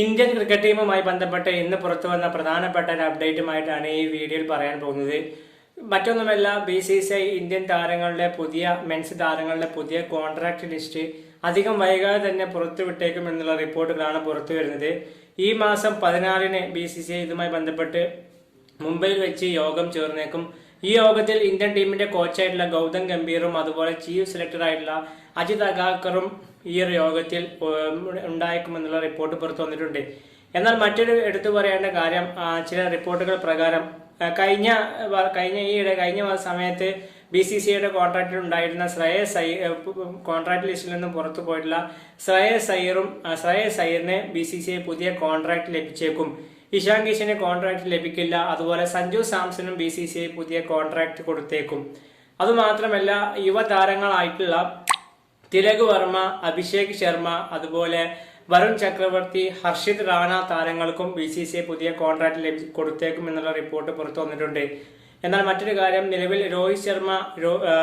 Indian cricket ടീമുമായി ബന്ധപ്പെട്ട് ഇന്ന് പുറത്തു വന്ന പ്രധാനപ്പെട്ട ഒരു അപ്ഡേറ്റുമായിട്ടാണ് ഈ വീഡിയോയിൽ പറയാൻ പോകുന്നത്. മറ്റൊന്നുമല്ല B C C I Indian താരങ്ങളുടെ പുതിയ മെൻസ് താരങ്ങളുടെ പുതിയ കോൺട്രാക്ട് ലിസ്റ്റ് അധികം വൈകാതെ തന്നെ പുറത്തുവിട്ടേക്കും എന്നുള്ള റിപ്പോർട്ടുകളാണ് പുറത്തു വരുന്നത്. ഈ മാസം പതിനാലിന് ബി സി സി ഐ ഇതുമായി ബന്ധപ്പെട്ട് മുംബൈയിൽ വെച്ച് യോഗം ചേർന്നേക്കും. ഈ യോഗത്തിൽ ഇന്ത്യൻ ടീമിന്റെ കോച്ചായിട്ടുള്ള ഗൗതം ഗംഭീറും അതുപോലെ ചീഫ് സെലക്ടറായിട്ടുള്ള അജിത് അഗാക്കറും ഈ ഒരു യോഗത്തിൽ ഉണ്ടായേക്കുമെന്നുള്ള റിപ്പോർട്ട് പുറത്തു വന്നിട്ടുണ്ട്. എന്നാൽ മറ്റൊരു എടുത്തു പറയേണ്ട കാര്യം ചില റിപ്പോർട്ടുകൾ പ്രകാരം കഴിഞ്ഞ കഴിഞ്ഞ ഈ കഴിഞ്ഞ സമയത്ത് ബി സി സിയുടെ കോൺട്രാക്റ്റിൽ ഉണ്ടായിരുന്ന ശ്രേയസ് അയ്യർ കോൺട്രാക്ട് ലിസ്റ്റിൽ നിന്നും പുറത്തു പോയിട്ടുള്ള ശ്രേയസ് അയ്യറും ശ്രേയസ് അയ്യറിന് ബി സി സി പുതിയ കോൺട്രാക്ട് ലഭിച്ചേക്കും. ഇഷാൻ കിഷന് കോൺട്രാക്ട് ലഭിക്കില്ല. അതുപോലെ സഞ്ജു സാംസണും ബി സി സി ഐ പുതിയ കോൺട്രാക്ട് കൊടുത്തേക്കും. അതുമാത്രമല്ല യുവതാരങ്ങളായിട്ടുള്ള തിലക് വർമ്മ അഭിഷേക് ശർമ്മ അതുപോലെ വരുൺ ചക്രവർത്തി ഹർഷിത് റാണ താരങ്ങൾക്കും ബി സി സി ഐ പുതിയ കോൺട്രാക്ട് ലഭി കൊടുത്തേക്കും എന്നുള്ള റിപ്പോർട്ട് പുറത്തു വന്നിട്ടുണ്ട്. എന്നാൽ മറ്റൊരു കാര്യം നിലവിൽ രോഹിത് ശർമ്മ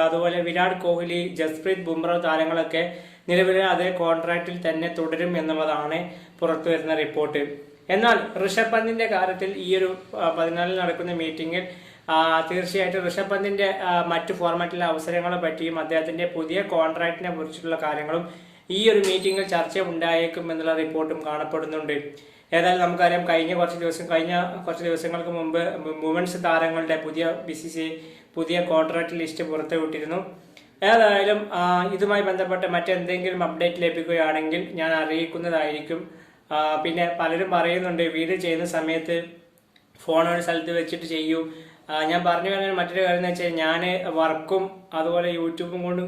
അതുപോലെ വിരാട് കോഹ്ലി ജസ്പ്രീത് ബുംറ താരങ്ങളൊക്കെ നിലവിലെ അതേ കോൺട്രാക്റ്റിൽ തന്നെ തുടരും എന്നുള്ളതാണ് പുറത്തു വരുന്ന റിപ്പോർട്ട് എന്നാൽ ഋഷഭ് പന്തിന്റെ കാര്യത്തിൽ ഈ ഒരു പതിനാലിൽ നടക്കുന്ന മീറ്റിംഗിൽ തീർച്ചയായിട്ടും ഋഷഭ് പന്തിന്റെ മറ്റു ഫോർമാറ്റിലെ അവസരങ്ങളെ പറ്റിയും അദ്ദേഹത്തിന്റെ പുതിയ കോൺട്രാക്റ്റിനെ കുറിച്ചിട്ടുള്ള കാര്യങ്ങളും ഈ ഒരു മീറ്റിംഗിൽ ചർച്ച ഉണ്ടായേക്കും എന്നുള്ള റിപ്പോർട്ടും കാണപ്പെടുന്നുണ്ട്. ഏതായാലും നമുക്കറിയാം കഴിഞ്ഞ കുറച്ച് ദിവസം കഴിഞ്ഞ കുറച്ച് ദിവസങ്ങൾക്ക് മുമ്പ് വുമൻസ് താരങ്ങളുടെ പുതിയ ബി സി സി പുതിയ കോൺട്രാക്ട് ലിസ്റ്റ് പുറത്തുവിട്ടിരുന്നു. ഏതായാലും ഇതുമായി ബന്ധപ്പെട്ട് മറ്റെന്തെങ്കിലും അപ്ഡേറ്റ് ലഭിക്കുകയാണെങ്കിൽ ഞാൻ അറിയിക്കുന്നതായിരിക്കും. പിന്നെ പലരും പറയുന്നുണ്ട് വീട് ചെയ്യുന്ന സമയത്ത് ഫോൺ ഒരു സ്ഥലത്ത് വെച്ചിട്ട് ചെയ്യൂ. ഞാൻ പറഞ്ഞു വരുന്ന മറ്റൊരു കാര്യം എന്ന് വെച്ചാൽ ഞാൻ വർക്കും അതുപോലെ യൂട്യൂബും കൊണ്ട്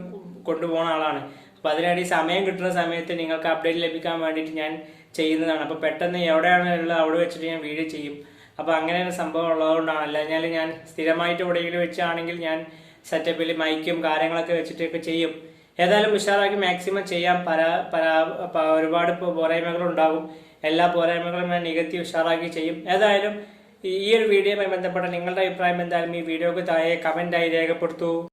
കൊണ്ടുപോകുന്ന ആളാണ്. അപ്പൊ ഈ സമയം കിട്ടുന്ന സമയത്ത് നിങ്ങൾക്ക് അപ്ഡേറ്റ് ലഭിക്കാൻ വേണ്ടിയിട്ട് ഞാൻ ചെയ്യുന്നതാണ്. അപ്പോൾ പെട്ടെന്ന് എവിടെയാണ് ഉള്ളത് അവിടെ വെച്ചിട്ട് ഞാൻ വീഡിയോ ചെയ്യും. അപ്പോൾ അങ്ങനെ ഒരു സംഭവം ഉള്ളതുകൊണ്ടാണ് അല്ലാഞ്ഞാൽ ഞാൻ സ്ഥിരമായിട്ട് എവിടെയെങ്കിലും വെച്ചാണെങ്കിൽ ഞാൻ സെറ്റപ്പിൽ മൈക്കും കാര്യങ്ങളൊക്കെ വെച്ചിട്ടൊക്കെ ചെയ്യും. ഏതായാലും ഉഷാറാക്കി മാക്സിമം ചെയ്യാൻ പരാ പരാ ഒരുപാട് പോരായ്മകളുണ്ടാകും. എല്ലാ പോരായ്മകളും ഞാൻ നികത്തി ഉഷാറാക്കി ചെയ്യും. ഏതായാലും ഈ ഒരു വീഡിയോയുമായി ബന്ധപ്പെട്ട നിങ്ങളുടെ അഭിപ്രായം എന്തായാലും ഈ വീഡിയോക്ക് താഴെ കമന്റായി രേഖപ്പെടുത്തൂ.